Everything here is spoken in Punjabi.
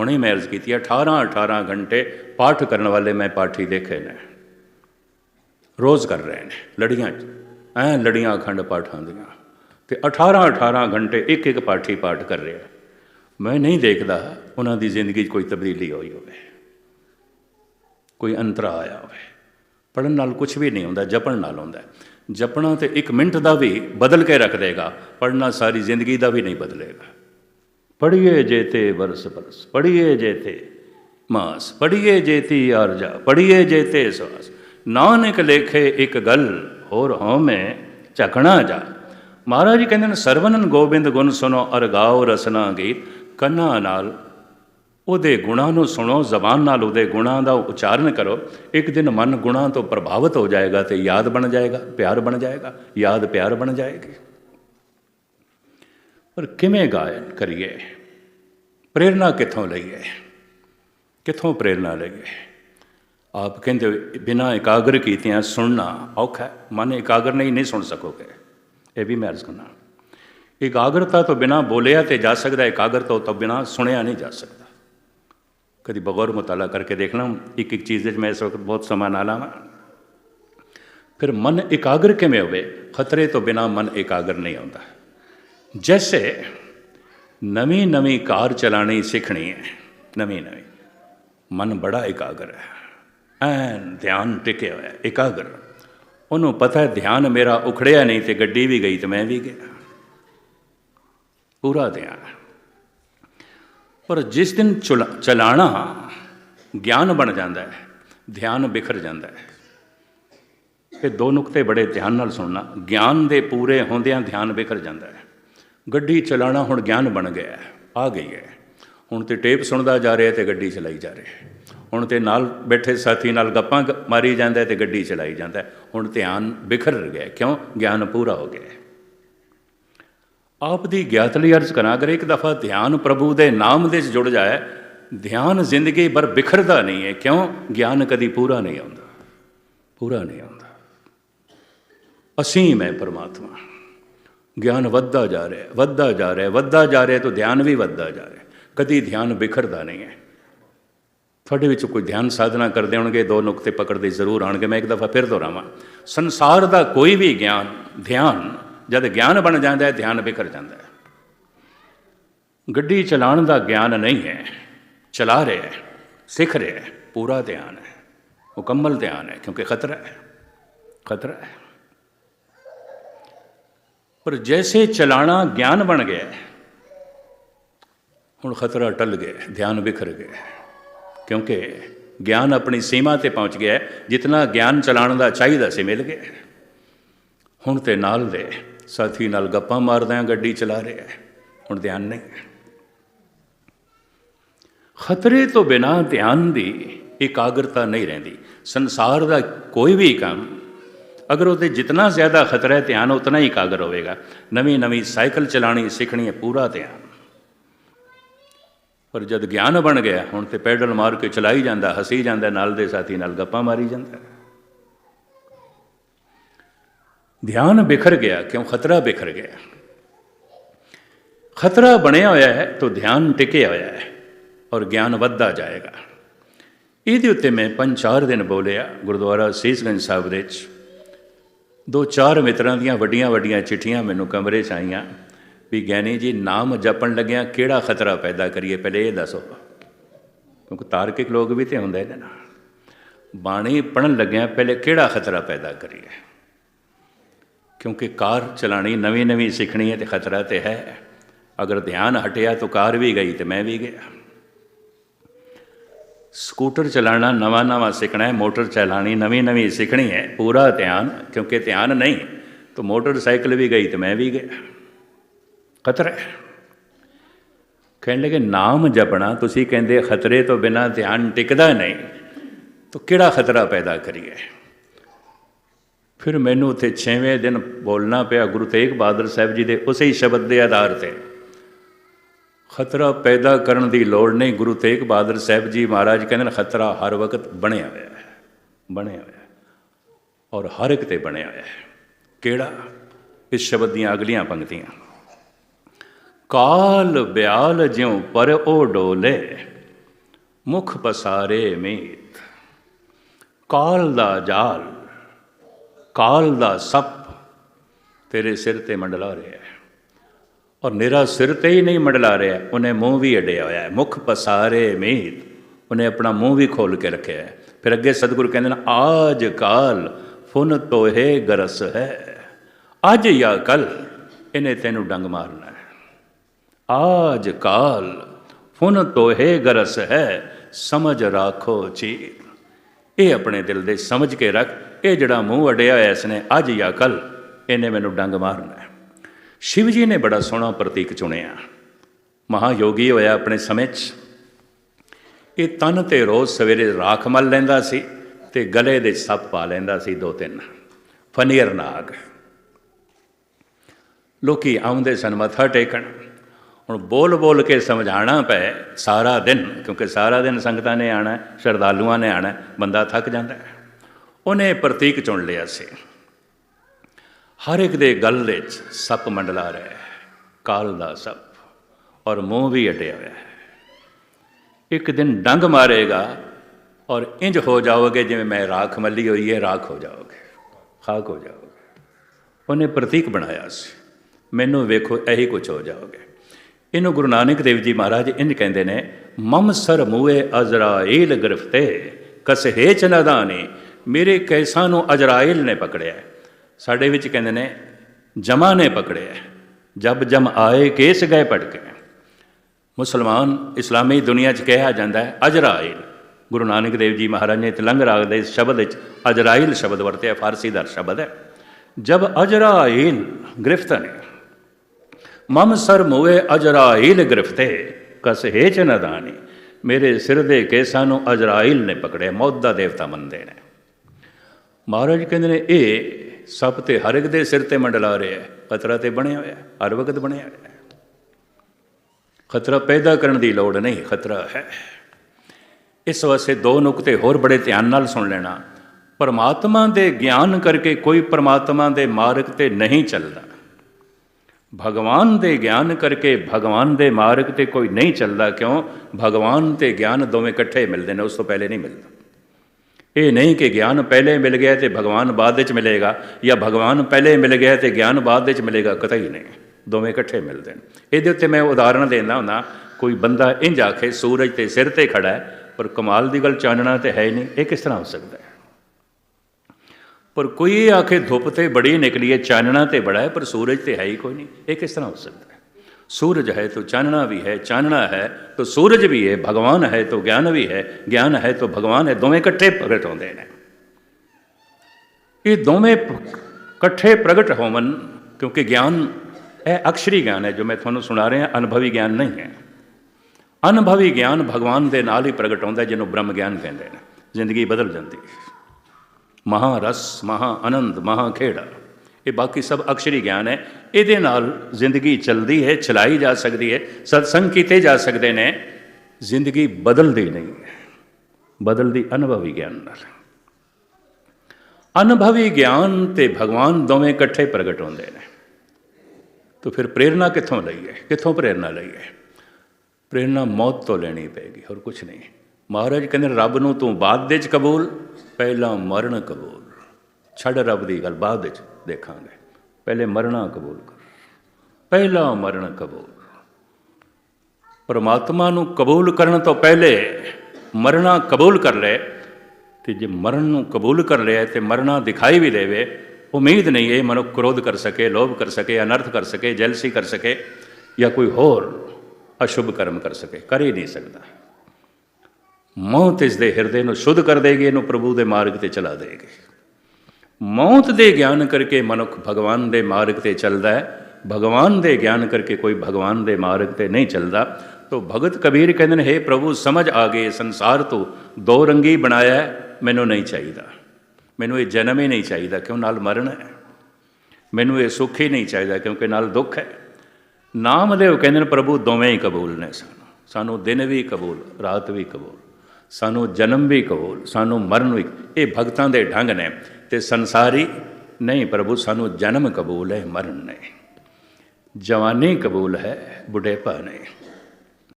ਹੁਣੇ ਮੈਂ ਅਰਜ਼ ਕੀਤੀ 18 18 ਘੰਟੇ ਪਾਠ ਕਰਨ ਵਾਲੇ ਮੈਂ ਪਾਠੀ ਦੇਖੇ ਨੇ। ਰੋਜ਼ ਕਰ ਰਹੇ ਨੇ, ਲੜੀਆਂ ਐ ਲੜੀਆਂ ਅਖੰਡ ਪਾਠਾਂ ਦੀਆਂ। ਤੇ 18 18 ਘੰਟੇ ਇੱਕ ਇੱਕ ਪਾਠੀ ਪਾਠ ਕਰ ਰਿਹਾ। ਮੈਂ ਨਹੀਂ ਦੇਖਦਾ ਉਹਨਾਂ ਦੀ ਜ਼ਿੰਦਗੀ 'ਚ ਕੋਈ ਤਬਦੀਲੀ ਹੋਈ ਹੋਵੇ। ਕੋਈ ਅੰਤਰਾ ਆਇਆ ਹੋਵੇ। ਪੜਨ ਨਾਲ ਕੁਝ ਵੀ ਨਹੀਂ ਹੁੰਦਾ, ਜਪਣ ਨਾਲ ਹੁੰਦਾ। ਜਪਣਾ ਤੇ 1 ਮਿੰਟ ਦਾ ਵੀ ਬਦਲ ਕੇ ਰੱਖ ਦੇਗਾ। ਪੜਨਾ ਸਾਰੀ ਜ਼ਿੰਦਗੀ ਦਾ ਵੀ ਨਹੀਂ ਬਦਲੇਗਾ। ਪੜੀਏ ਜੇਤੇ ਵਰਸ ਬਰਸ ਪੜੀਏ ਜੇਤੇ ਮਾਸ ਪੜੀਏ ਜੇਤੀ ਆਰਜਾ ਪੜੀਏ ਜੇਤੇ ਸਵਾਸ। ਨਾਨਕ ਲੇਖੇ ਇੱਕ ਗੱਲ ਹੋਰ ਹਉਮੈ ਝਕਣਾ ਜਾ। ਮਹਾਰਾਜ ਜੀ ਕਹਿੰਦੇ ਨੇ, ਸਰਵਨਨ ਗੋਬਿੰਦ ਗੁਣ ਸੁਣੋ ਅਰ ਗਾਓ ਰਸਨਾ ਗੀਤ। ਕੰਨਾਂ ਨਾਲ ਉਹਦੇ ਗੁਣਾਂ ਨੂੰ ਸੁਣੋ, ਜ਼ਬਾਨ ਨਾਲ ਉਹਦੇ ਗੁਣਾਂ ਦਾ ਉਚਾਰਨ ਕਰੋ। ਇੱਕ ਦਿਨ ਮਨ ਗੁਣਾਂ ਤੋਂ ਪ੍ਰਭਾਵਿਤ ਹੋ ਜਾਏਗਾ ਤੇ ਯਾਦ ਬਣ ਜਾਏਗਾ, ਪਿਆਰ ਬਣ ਜਾਏਗਾ, ਯਾਦ ਪਿਆਰ ਬਣ ਜਾਏਗੀ। ਪਰ ਕਿਵੇਂ ਗਾਇਨ ਕਰੀਏ? ਪ੍ਰੇਰਣਾ ਕਿੱਥੋਂ ਲਈਏ? ਕਿੱਥੋਂ ਪ੍ਰੇਰਣਾ ਲਈਏ? ਆਪ ਕਹਿੰਦੇ ਬਿਨਾ ਇਕਾਗਰ ਕੀਤਿਆਂ ਸੁਣਨਾ ਔਖਾ ਹੈ। ਮਨ ਇਕਾਗਰ ਨਹੀਂ ਨਹੀਂ ਸੁਣ ਸਕੋਗੇ। ਇਹ ਵੀ ਮੈਂ ਅਰਜ਼ ਕਰਨਾ। ਇਕਾਗਰਤਾ ਤੋਂ ਬਿਨਾ ਬੋਲਿਆ ਤੇ ਜਾ ਸਕਦਾ, ਇਕਾਗਰਤਾ ਤੋਂ ਬਿਨਾ ਸੁਣਿਆ ਨਹੀਂ ਜਾ ਸਕਦਾ। ਕਦੀ ਬਗੌਰ ਮੁਤਾਲਾ ਕਰਕੇ ਦੇਖਣਾ ਇੱਕ ਇੱਕ ਚੀਜ਼ ਦੇ ਵਿੱਚ ਮੈਂ ਇਸ ਵਕਤ ਬਹੁਤ ਸਮਾਂ ਨਾ ਲਾਵਾਂ। ਫਿਰ ਮਨ ਇਕਾਗਰ ਕਿਵੇਂ ਹੋਵੇ? ਖਤਰੇ ਤੋਂ ਬਿਨਾ ਮਨ ਇਕਾਗਰ ਨਹੀਂ ਆਉਂਦਾ। ਜੈਸੇ ਨਵੀਂ ਨਵੀਂ ਕਾਰ ਚਲਾਣੀ ਸਿੱਖਣੀ ਹੈ ਨਵੀਂ ਨਵੀਂ ਮਨ ਬੜਾ ਇਕਾਗਰ ਹੈ ਐਨ ਧਿਆਨ ਟਿਕਿਆ ਹੋਇਆ ਇਕਾਗਰ ਉਹਨੂੰ ਪਤਾ ਹੈ ਧਿਆਨ ਮੇਰਾ ਉਖੜਿਆ ਨਹੀਂ ਤੇ ਗੱਡੀ ਵੀ ਗਈ ਤੇ ਮੈਂ ਵੀ ਗਿਆ ਪੂਰਾ ਧਿਆਨ ਪਰ ਜਿਸ ਦਿਨ ਚਲਾਣਾ ਗਿਆਨ ਬਣ ਜਾਂਦਾ ਹੈ ਧਿਆਨ ਬਿਖਰ ਜਾਂਦਾ ਹੈ ਇਹ ਦੋ ਨੁਕਤੇ ਬੜੇ ਧਿਆਨ ਨਾਲ ਸੁਣਨਾ ਗਿਆਨ ਦੇ ਪੂਰੇ ਹੁੰਦਿਆਂ ਧਿਆਨ ਬਿਖਰ ਜਾਂਦਾ ਹੈ ਗੱਡੀ ਚਲਾਣਾ ਹੁਣ ਗਿਆਨ ਬਣ ਗਿਆ ਆ ਗਈ ਹੈ। ਹੁਣ ਤੇ ਟੇਪ ਸੁਣਦਾ ਜਾ ਰਿਹਾ ਤੇ ਗੱਡੀ ਚਲਾਈ ਜਾ ਰਿਹਾ ਹੁਣ ਤੇ ਨਾਲ ਬੈਠੇ ਸਾਥੀ ਨਾਲ ਗੱਪਾਂ ਮਾਰੀ ਜਾਂਦਾ ਤੇ ਗੱਡੀ ਚਲਾਈ ਜਾਂਦਾ ਹੁਣ ਧਿਆਨ ਬਿਖਰ ਗਿਆ ਕਿਉਂ? ਗਿਆਨ ਪੂਰਾ ਹੋ ਗਿਆ ਆਪ ਦੀ ਗਿਆਤ ਲਈ ਅਰਜ਼ ਕਰਾਂ, ਅਗਰ ਇੱਕ ਦਫਾ ਧਿਆਨ ਪ੍ਰਭੂ ਦੇ ਨਾਮ ਦੇ ਜੁੜ ਜਾਏ, ਧਿਆਨ ਜ਼ਿੰਦਗੀ ਭਰ ਬਿਖਰਦਾ ਨਹੀਂ ਹੈ। ਕਿਉਂ? ਗਿਆਨ ਕਦੀ ਪੂਰਾ ਨਹੀਂ ਆਉਂਦਾ। ਪੂਰਾ ਨਹੀਂ ਆਉਂਦਾ। ਅਸੀਮ ਹੈ ਪਰਮਾਤਮਾ। ਗਿਆਨ ਵੱਧਦਾ ਜਾ ਰਿਹਾ, ਵੱਧਦਾ ਜਾ ਰਿਹਾ, ਵੱਧਦਾ ਜਾ ਰਿਹਾ ਤਾਂ ਧਿਆਨ ਵੀ ਵੱਧਦਾ ਜਾ ਰਿਹਾ। ਕਦੀ ਧਿਆਨ ਬਿਖਰਦਾ ਨਹੀਂ ਹੈ। ਤੁਹਾਡੇ ਵਿੱਚ ਕੋਈ ਧਿਆਨ ਸਾਧਨਾ ਕਰਦੇ ਹੋਣਗੇ, ਦੋ ਨੁਕਤੇ ਪਕੜਦੇ ਜ਼ਰੂਰ ਆਣਗੇ ਮੈਂ ਇੱਕ ਦਫਾ ਫਿਰ ਦੁਹਰਾਵਾਂ। ਸੰਸਾਰ ਦਾ ਕੋਈ ਵੀ ਗਿਆਨ, ਧਿਆਨ, ਜਦ ਗਿਆਨ ਬਣ ਜਾਂਦਾ ਹੈ, ਧਿਆਨ ਬਿਖਰ ਜਾਂਦਾ ਹੈ। ਗੱਡੀ ਚਲਾਉਣ ਦਾ ਗਿਆਨ ਨਹੀਂ ਹੈ, ਚਲਾ ਰਿਹਾ ਹੈ, ਸਿੱਖ ਰਿਹਾ ਹੈ, ਪੂਰਾ ਧਿਆਨ ਹੈ, ਮੁਕੰਮਲ ਧਿਆਨ ਹੈ, ਕਿਉਂਕਿ ਖਤਰਾ ਹੈ ਖਤਰਾ ਹੈ। ਪਰ ਜੈਸੇ ਚਲਾਣਾ ਗਿਆਨ ਬਣ ਗਿਆ ਹੁਣ ਖਤਰਾ ਟਲ ਗਿਆ ਧਿਆਨ ਬਿਖਰ ਗਿਆ ਕਿਉਂਕਿ ਗਿਆਨ ਆਪਣੀ ਸੀਮਾ ਤੇ ਪਹੁੰਚ ਗਿਆ ਜਿੰਨਾ ਗਿਆਨ ਚਲਾਉਣ ਦਾ ਚਾਹੀਦਾ ਸੀ ਮਿਲ ਗਿਆ ਹੁਣ ਤੇ ਨਾਲ ਦੇ ਸਾਥੀ ਨਾਲ ਗੱਪਾਂ ਮਾਰਦਿਆਂ ਗੱਡੀ ਚਲਾ ਰਿਹਾ ਹੁਣ ਧਿਆਨ ਨਹੀਂ ਖਤਰੇ ਤੋਂ ਬਿਨਾ ਧਿਆਨ ਦੀ ਇਕਾਗਰਤਾ ਨਹੀਂ ਰਹਿੰਦੀ ਸੰਸਾਰ ਦਾ ਕੋਈ ਵੀ ਕੰਮ ਅਗਰ ਉਹਦੇ ਜਿੰਨਾ ਜ਼ਿਆਦਾ ਖਤਰਾ ਹੈ, ਧਿਆਨ ਉਤਨਾ ਹੀ ਕਾਗਰ ਹੋਵੇਗਾ। ਨਵੀਂ ਨਵੀਂ ਸਾਈਕਲ ਚਲਾਣੀ ਸਿੱਖਣੀ ਹੈ, ਪੂਰਾ ਧਿਆਨ। ਪਰ ਜਦ ਗਿਆਨ ਬਣ ਗਿਆ, ਹੁਣ ਤੇ ਪੈਡਲ ਮਾਰ ਕੇ ਚਲਾਈ ਜਾਂਦਾ, ਹਸੀ ਜਾਂਦਾ, ਨਾਲ ਦੇ ਸਾਥੀ ਨਾਲ ਗੱਪਾਂ ਮਾਰੀ ਜਾਂਦਾ। ਧਿਆਨ ਬਿਖਰ ਗਿਆ, ਕਿਉਂ? ਖਤਰਾ ਬਿਖਰ ਗਿਆ। ਖਤਰਾ ਬਣਿਆ ਹੋਇਆ ਹੈ, ਤਾਂ ਧਿਆਨ ਟਿਕਿਆ ਹੋਇਆ ਹੈ, ਔਰ ਗਿਆਨ ਵੱਧਦਾ ਜਾਏਗਾ। ਇਹਦੇ ਉੱਤੇ ਮੈਂ ਪੰਜ ਚਾਰ ਦਿਨ ਬੋਲਿਆ ਗੁਰਦੁਆਰਾ ਸੀਸਗੰਜ ਸਾਹਿਬ ਦੇ ਵਿੱਚ। ਦੋ ਚਾਰ ਮਿੱਤਰਾਂ ਦੀਆਂ ਵੱਡੀਆਂ ਵੱਡੀਆਂ ਚਿੱਠੀਆਂ ਮੈਨੂੰ ਕਮਰੇ 'ਚ ਆਈਆਂ ਵੀ ਗਿਆਨੀ ਜੀ, ਨਾਮ ਜਪਣ ਲੱਗਿਆ ਕਿਹੜਾ ਖਤਰਾ ਪੈਦਾ ਕਰੀਏ? ਪਹਿਲੇ ਇਹ ਦੱਸੋ। ਕਿਉਂਕਿ ਤਾਰਕਿਕ ਲੋਕ ਵੀ ਤੇ ਹੁੰਦੇ ਨੇ ਨਾ। ਬਾਣੀ ਪੜਨ ਲੱਗਿਆ ਪਹਿਲੇ ਕਿਹੜਾ ਖਤਰਾ ਪੈਦਾ ਕਰੀਏ? ਕਿਉਂਕਿ ਕਾਰ ਚਲਾਣੀ ਨਵੀਂ ਨਵੀਂ ਸਿੱਖਣੀ ਹੈ ਤੇ ਖਤਰਾ ਤੇ ਹੈ। ਅਗਰ ਧਿਆਨ ਹਟਿਆ ਤਾਂ ਕਾਰ ਵੀ ਗਈ ਤੇ ਮੈਂ ਵੀ ਗਿਆ। ਸਕੂਟਰ ਚਲਾਣਾ ਨਵਾਂ ਨਵਾਂ ਸਿੱਖਣਾ ਹੈ, ਮੋਟਰ ਚਲਾਣੀ ਨਵੀਂ ਨਵੀਂ ਸਿੱਖਣੀ ਹੈ, ਪੂਰਾ ਧਿਆਨ, ਕਿਉਂਕਿ ਧਿਆਨ ਨਹੀਂ, ਤਾਂ ਮੋਟਰਸਾਈਕਲ ਵੀ ਗਈ ਤੇ ਮੈਂ ਵੀ ਗਿਆ। ਖਤਰਾ ਹੈ। ਕਹਿਣ ਲੱਗੇ ਨਾਮ ਜਪਣਾ, ਤੁਸੀਂ ਕਹਿੰਦੇ ਖਤਰੇ ਤੋਂ ਬਿਨਾ ਧਿਆਨ ਟਿਕਦਾ ਨਹੀਂ, ਤਾਂ ਕਿਹੜਾ ਖਤਰਾ ਪੈਦਾ ਕਰੀਏ? ਫਿਰ ਮੈਨੂੰ ਉੱਥੇ 6ਵੇਂ ਦਿਨ ਬੋਲਣਾ ਪਿਆ, ਗੁਰੂ ਤੇਗ ਬਹਾਦਰ ਸਾਹਿਬ ਜੀ ਦੇ ਉਸੇ ਹੀ ਸ਼ਬਦ ਦੇ ਆਧਾਰ ਤੇ। ਖਤਰਾ ਪੈਦਾ ਕਰਨ ਦੀ ਲੋੜ ਨਹੀਂ। ਗੁਰੂ ਤੇਗ ਬਹਾਦਰ ਸਾਹਿਬ ਜੀ ਮਹਾਰਾਜ ਕਹਿੰਦੇ ਨੇ, ਖਤਰਾ ਹਰ ਵਕਤ ਬਣਿਆ ਹੋਇਆ ਹੈ, ਬਣਿਆ ਹੋਇਆ ਔਰ ਹਰ ਇੱਕ ਤੇ ਬਣਿਆ ਹੋਇਆ ਹੈ। ਕਿਹੜਾ? ਇਸ ਸ਼ਬਦ ਦੀਆਂ ਅਗਲੀਆਂ ਪੰਕਤੀਆਂ। ਕਾਲ ਬਿਆਲ ਜਿਉ ਪਰ ਉਹ ਡੋਲੇ, ਮੁਖ ਪਸਾਰੇ ਮੀਤ। ਕਾਲ ਦਾ ਜਾਲ, ਕਾਲ ਦਾ ਸੱਪ ਤੇਰੇ ਸਿਰ ਤੇ ਮੰਡਲਾ ਰਿਹਾ ਹੈ। ਔਰ ਨਿਰਾ ਸਿਰ ਤੇ ਹੀ ਨਹੀਂ ਮੰਡਲਾ ਰਿਹਾ, ਉਹਨੇ ਮੂੰਹ ਵੀ ਅੜਿਆ ਹੋਇਆ ਹੈ। ਮੁਖ ਪਸਾਰੇ ਮੀਤ, ਉਹਨੇ ਆਪਣਾ ਮੂੰਹ ਵੀ ਖੋਲ ਕੇ ਰੱਖਿਆ ਹੈ। ਫਿਰ ਅੱਗੇ ਸਤਿਗੁਰੂ ਕਹਿੰਦੇ ਨੇ, ਆਜ ਕਾਲ ਫੁਨ ਤੋਹੇ ਗਰਸ ਹੈ, ਅੱਜ ਜਾਂ ਕੱਲ ਇਹਨੇ ਤੈਨੂੰ ਡੰਗ ਮਾਰਨਾ ਹੈ। ਆਜ ਕਾਲ ਫੁਨ ਤੋਹੇ ਗਰਸ ਹੈ, ਸਮਝ ਰੱਖੋ ਚੀਰ ਇਹ ਆਪਣੇ ਦਿਲ ਦੇ ਸਮਝ ਕੇ ਰੱਖ, ਇਹ ਜਿਹੜਾ ਮੂੰਹ ਅੜਿਆ ਹੋਇਆ ਇਸਨੇ ਅੱਜ ਜਾਂ ਕੱਲ ਇਹਨੇ ਮੈਨੂੰ ਡੰਗ ਮਾਰਨਾ ਹੈ। ਸ਼ਿਵ ਜੀ ਨੇ ਬੜਾ ਸੋਹਣਾ ਪ੍ਰਤੀਕ ਚੁਣਿਆ। ਮਹਾਯੋਗੀ ਹੋਇਆ ਆਪਣੇ ਸਮੇਂ 'ਚ। ਇਹ ਤਨ ਤੇ ਰੋਜ਼ ਸਵੇਰੇ ਰਾਖ ਮਲ ਲੈਂਦਾ ਸੀ ਤੇ ਗਲੇ ਦੇ ਸੱਪ ਪਾ ਲੈਂਦਾ ਸੀ ਦੋ ਤਿੰਨ। ਫਨੀਅਰ ਨਾਗ। ਲੋਕੀ ਆਉਂਦੇ ਸਨ ਮੱਥਾ ਟੇਕਣ। ਹੁਣ ਬੋਲ ਬੋਲ ਕੇ ਸਮਝਾਣਾ ਪਏ ਸਾਰਾ ਦਿਨ, ਕਿਉਂਕਿ ਸਾਰਾ ਦਿਨ ਸੰਗਤਾਂ ਨੇ ਆਣਾ, ਸ਼ਰਧਾਲੂਆਂ ਨੇ ਆਣਾ, ਬੰਦਾ ਥੱਕ ਜਾਂਦਾ। ਹੈ ਉਹਨੇ ਪ੍ਰਤੀਕ ਚੁਣ ਲਿਆ ਸੀ। ਹਰ ਇੱਕ ਦੇ ਗਲ ਵਿੱਚ ਸੱਪ ਮੰਡਲਾ ਰਿਹਾ ਹੈ ਕਾਲ ਦਾ ਸੱਪ ਔਰ ਮੂੰਹ ਵੀ ਅਟਿਆ ਹੋਇਆ ਹੈ। ਇੱਕ ਦਿਨ ਡੰਗ ਮਾਰੇਗਾ ਔਰ ਇੰਜ ਹੋ ਜਾਓਗੇ ਜਿਵੇਂ ਮੈਂ ਰਾਖ ਮੱਲੀ ਹੋਈ ਹੈ, ਰਾਖ ਹੋ ਜਾਓਗੇ, ਖਾਕ ਹੋ ਜਾਓਗੇ। ਉਹਨੇ ਪ੍ਰਤੀਕ ਬਣਾਇਆ ਸੀ, ਮੈਨੂੰ ਵੇਖੋ ਇਹੀ ਕੁਝ ਹੋ ਜਾਓਗੇ। ਇਹਨੂੰ ਗੁਰੂ ਨਾਨਕ ਦੇਵ ਜੀ ਮਹਾਰਾਜ ਇੰਜ ਕਹਿੰਦੇ ਨੇ, ਮਮ ਸਰ ਮੂਏ ਅਜ਼ਰਾਈਲ ਗ੍ਰਿਫਤੇ, ਕਸਹੇ ਚ ਨਦਾਨੀ, ਮੇਰੇ ਕੈਸਾਂ ਨੂੰ ਅਜ਼ਰਾਈਲ ਨੇ ਪਕੜਿਆ ਸਾਡੇ ਵਿੱਚ ਕਹਿੰਦੇ ਨੇ, ਜਮਾ ਨੇ ਪਕੜਿਆ ਜਬ ਜਮ ਆਏ, ਕੇਸ ਗਏ ਪਟਕੇ ਮੁਸਲਮਾਨ ਇਸਲਾਮੀ ਦੁਨੀਆ 'ਚ ਕਿਹਾ ਜਾਂਦਾ ਹੈ ਅਜਰਾਇਲ। ਗੁਰੂ ਨਾਨਕ ਦੇਵ ਜੀ ਮਹਾਰਾਜ ਨੇ ਤਿਲੰਗ ਰਾਗ ਦੇ ਇਸ ਸ਼ਬਦ ਵਿੱਚ ਅਜਰਾਇਲ ਸ਼ਬਦ ਵਰਤਿਆ, ਫਾਰਸੀ ਦਾ ਸ਼ਬਦ ਹੈ ਜਬ ਅਜਰਾਇਲ ਗ੍ਰਿਫਤ ਨੇ, ਮਮ ਸਰ ਮੋਏ ਅਜਰਾਇਲ ਗ੍ਰਿਫਤੇ, ਕਸ ਹੇਚ ਨਦਾਨੀ ਮੇਰੇ ਸਿਰ ਦੇ ਕੇਸਾਂ ਨੂੰ ਅਜਰਾਇਲ ਨੇ ਪਕੜਿਆ, ਮੌਤ ਦਾ ਦੇਵਤਾ ਮੰਨਦੇ ਨੇ। ਮਹਾਰਾਜ ਕਹਿੰਦੇ ਨੇ, ਇਹ ਸਭ ਤੇ ਹਰ ਇੱਕ ਦੇ ਸਿਰ ਤੇ ਮੰਡਲਾ ਰਿਹਾ ਹੈ। ਖਤਰਾ ਤੇ ਬਣਿਆ ਹੋਇਆ ਹੈ। ਹਰ ਵਕਤ ਬਣਿਆ ਹੋਇਆ ਹੈ। ਖਤਰਾ ਪੈਦਾ ਕਰਨ ਦੀ ਲੋੜ ਨਹੀਂ, ਖਤਰਾ ਹੈ। ਇਸ ਵਾਸਤੇ ਦੋ ਨੁਕਤੇ ਹੋਰ ਬੜੇ ਧਿਆਨ ਨਾਲ ਸੁਣ ਲੈਣਾ। ਪਰਮਾਤਮਾ ਦੇ ਗਿਆਨ ਕਰਕੇ ਕੋਈ ਪਰਮਾਤਮਾ ਦੇ ਮਾਰਗ ਤੇ ਨਹੀਂ ਚੱਲਦਾ। ਭਗਵਾਨ ਦੇ ਗਿਆਨ ਕਰਕੇ ਭਗਵਾਨ ਦੇ ਮਾਰਗ ਤੇ ਕੋਈ ਨਹੀਂ ਚੱਲਦਾ। ਕਿਉਂ? ਭਗਵਾਨ ਤੇ ਗਿਆਨ ਦੋਵੇਂ ਇਕੱਠੇ ਮਿਲਦੇ ਨੇ, ਉਸ ਤੋਂ ਪਹਿਲੇ ਨਹੀਂ ਮਿਲਦਾ। ਇਹ ਨਹੀਂ ਕਿ ਗਿਆਨ ਪਹਿਲੇ ਮਿਲ ਗਿਆ ਤੇ ਭਗਵਾਨ ਬਾਅਦ ਵਿੱਚ ਮਿਲੇਗਾ, ਜਾਂ ਭਗਵਾਨ ਪਹਿਲੇ ਮਿਲ ਗਿਆ ਤੇ ਗਿਆਨ ਬਾਅਦ ਵਿੱਚ ਮਿਲੇਗਾ ਕਤਈ ਨਹੀਂ। ਦੋਵੇਂ ਇਕੱਠੇ ਮਿਲਦੇ ਨੇ। ਇਹਦੇ ਉੱਤੇ ਮੈਂ ਉਦਾਹਰਣ ਦੇਣਾ ਹੁੰਦਾ, ਕੋਈ ਬੰਦਾ ਇੰਜ ਆਖੇ, ਸੂਰਜ ਤੇ ਸਿਰ ਤੇ ਖੜਾ ਹੈ, ਪਰ ਕਮਾਲ ਦੀ ਗੱਲ ਚਾਨਣਾ ਤੇ ਹੈ ਹੀ ਨਹੀਂ, ਇਹ ਕਿਸ ਤਰ੍ਹਾਂ ਹੋ ਸਕਦਾ ਹੈ? ਪਰ ਕੋਈ ਆਖੇ, ਧੁੱਪ ਤੇ ਬੜੀ ਨਿਕਲੀ ਹੈ, ਚਾਨਣਾ ਤੇ ਬੜਾ ਹੈ, ਪਰ ਸੂਰਜ ਤੇ ਹੈ ਹੀ ਕੋਈ ਨਹੀਂ, ਇਹ ਕਿਸ ਤਰ੍ਹਾਂ ਹੋ ਸਕਦਾ सूरज है तो चानना भी है चानना है तो सूरज भी है भगवान है तो ज्ञान भी है ज्ञान है तो भगवान है दोवें इकट्ठे प्रगट होंगे ने ये दोवें इकट्ठे प्रगट होवन क्योंकि ज्ञान ਇਹ ਅਕਸ਼ਰੀ ਗਿਆਨ ਹੈ ਜੋ ਮੈਂ ਤੁਹਾਨੂੰ ਸੁਣਾ ਰਿਹਾ ਅਨੁਭਵੀ ਗਿਆਨ ਨਹੀਂ ਹੈ ਅਨੁਭਵੀ ਗਿਆਨ ਭਗਵਾਨ ਦੇ ਨਾਲ ਹੀ ਪ੍ਰਗਟ ਹੁੰਦਾ ਜਿਹਨੂੰ ਬ੍ਰਹਮ ਗਿਆਨ ਕਹਿੰਦੇ ਨੇ ਜ਼ਿੰਦਗੀ ਬਦਲ ਜਾਂਦੀ ਹੈ ਮਹਾ ਰਸ ਮਹਾ ਆਨੰਦ ਮਹਾ ਖੇੜਾ ਇਹ ਬਾਕੀ ਸਭ ਅਕਸ਼ਰੀ ਗਿਆਨ ਹੈ। ਇਹਦੇ ਨਾਲ ਜ਼ਿੰਦਗੀ ਚੱਲਦੀ ਹੈ, ਚਲਾਈ ਜਾ ਸਕਦੀ ਹੈ। ਸਤਸੰਗ ਕੀਤੇ ਜਾ ਸਕਦੇ ਨੇ। ਜ਼ਿੰਦਗੀ ਬਦਲਦੀ ਨਹੀਂ ਹੈ। ਬਦਲਦੀ ਅਨੁਭਵੀ ਗਿਆਨ ਨਾਲ। ਅਨੁਭਵੀ ਗਿਆਨ ਤੇ ਭਗਵਾਨ ਦੋਵੇਂ ਇਕੱਠੇ ਪ੍ਰਗਟ ਹੁੰਦੇ ਨੇ। ਤਾਂ ਫਿਰ ਪ੍ਰੇਰਣਾ ਕਿੱਥੋਂ ਲਈਏ ਕਿੱਥੋਂ ਪ੍ਰੇਰਣਾ ਲਈਏ ਪ੍ਰੇਰਣਾ ਮੌਤ ਤੋਂ ਲੈਣੀ ਪੈਗੀ ਹੋਰ ਕੁਝ ਨਹੀਂ। ਮਹਾਰਾਜ ਕਹਿੰਦੇ, ਰੱਬ ਨੂੰ ਤੂੰ ਬਾਅਦ ਦੇ 'ਚ ਕਬੂਲ, ਪਹਿਲਾਂ ਮਰਨ ਕਬੂਲ। ਛੱਡ ਰੱਬ ਦੀ ਗੱਲ ਬਾਅਦ ਵਿੱਚ ਦੇਖਾਂਗੇ। ਪਹਿਲੇ ਮਰਨਾ ਕਬੂਲ ਕਰ। ਪਹਿਲਾ ਮਰਨ ਕਬੂਲ ਪਰਮਾਤਮਾ ਨੂੰ ਕਬੂਲ ਕਰਨ ਤੋਂ ਪਹਿਲੇ ਮਰਨਾ ਕਬੂਲ ਕਰ ਲੈ ਤੇ ਜੇ ਮਰਨ ਨੂੰ ਕਬੂਲ ਕਰ ਲਿਆ ਤੇ ਮਰਨਾ ਦਿਖਾਈ ਵੀ ਦੇਵੇ, ਉਮੀਦ ਨਹੀਂ ਇਹ ਮਨੁੱਖ ਕ੍ਰੋਧ ਕਰ ਸਕੇ, ਲੋਭ ਕਰ ਸਕੇ, ਅਨਰਥ ਕਰ ਸਕੇ, ਜੈਲਸੀ ਕਰ ਸਕੇ ਜਾਂ ਕੋਈ ਹੋਰ ਅਸ਼ੁਭ ਕਰਮ ਕਰ ਸਕੇ, ਕਰ ਹੀ ਨਹੀਂ ਸਕਦਾ। ਮੌਤ ਇਸ ਦੇ ਹਿਰਦੇ ਨੂੰ ਸ਼ੁੱਧ ਕਰ ਦੇਗੀ, ਇਹਨੂੰ ਪ੍ਰਭੂ ਦੇ ਮਾਰਗ ਤੇ ਚਲਾ ਦੇਗੀ। ਮੌਤ ਦੇ ਗਿਆਨ ਕਰਕੇ ਮਨੁੱਖ ਭਗਵਾਨ ਦੇ ਮਾਰਗ ਤੇ ਚੱਲਦਾ ਹੈ। ਭਗਵਾਨ ਦੇ ਗਿਆਨ ਕਰਕੇ ਕੋਈ ਭਗਵਾਨ ਦੇ ਮਾਰਗ ਤੇ ਨਹੀਂ ਚੱਲਦਾ। ਤੋ ਭਗਤ ਕਬੀਰ ਕਹਿੰਦੇ ਨੇ हे ਪ੍ਰਭੂ, ਸਮਝ ਆ ਗਏ, ਸੰਸਾਰ ਤੋਂ ਦੋ ਰੰਗੀ ਬਣਾਇਆ ਮੈਨੂੰ ਨਹੀਂ ਚਾਹੀਦਾ। ਮੈਨੂੰ ਇਹ ਜਨਮ ਹੀ ਨਹੀਂ ਚਾਹੀਦਾ, ਕਿਉਂ ਨਾਲ ਮਰਨ ਹੈ? ਮੈਨੂੰ ਇਹ ਸੁੱਖ ਹੀ ਨਹੀਂ ਚਾਹੀਦਾ, ਕਿਉਂਕਿ ਨਾਲ ਦੁੱਖ ਹੈ। ਨਾਮਦੇਵ ਕਹਿੰਦੇ ਨੇ, ਪ੍ਰਭੂ, ਦੋਵੇਂ ਹੀ ਕਬੂਲ ਨੇ ਸਾਨੂੰ। ਸਾਨੂੰ ਦਿਨ ਵੀ ਕਬੂਲ, ਰਾਤ ਵੀ ਕਬੂਲ। ਸਾਨੂੰ ਜਨਮ ਵੀ ਕਬੂਲ, ਸਾਨੂੰ ਮਰਨ ਵੀ ਇਹ ਭਗਤਾਂ ਦੇ ਢੰਗ ਨੇ। ਤੇ ਸੰਸਾਰੀ ਨਹੀਂ ਪ੍ਰਭੂ, ਸਾਨੂੰ ਜਨਮ ਕਬੂਲ ਹੈ, ਮਰਨ ਨਹੀਂ। ਜਵਾਨੀ ਕਬੂਲ ਹੈ, ਬੁਢੇਪਾ ਨਹੀਂ।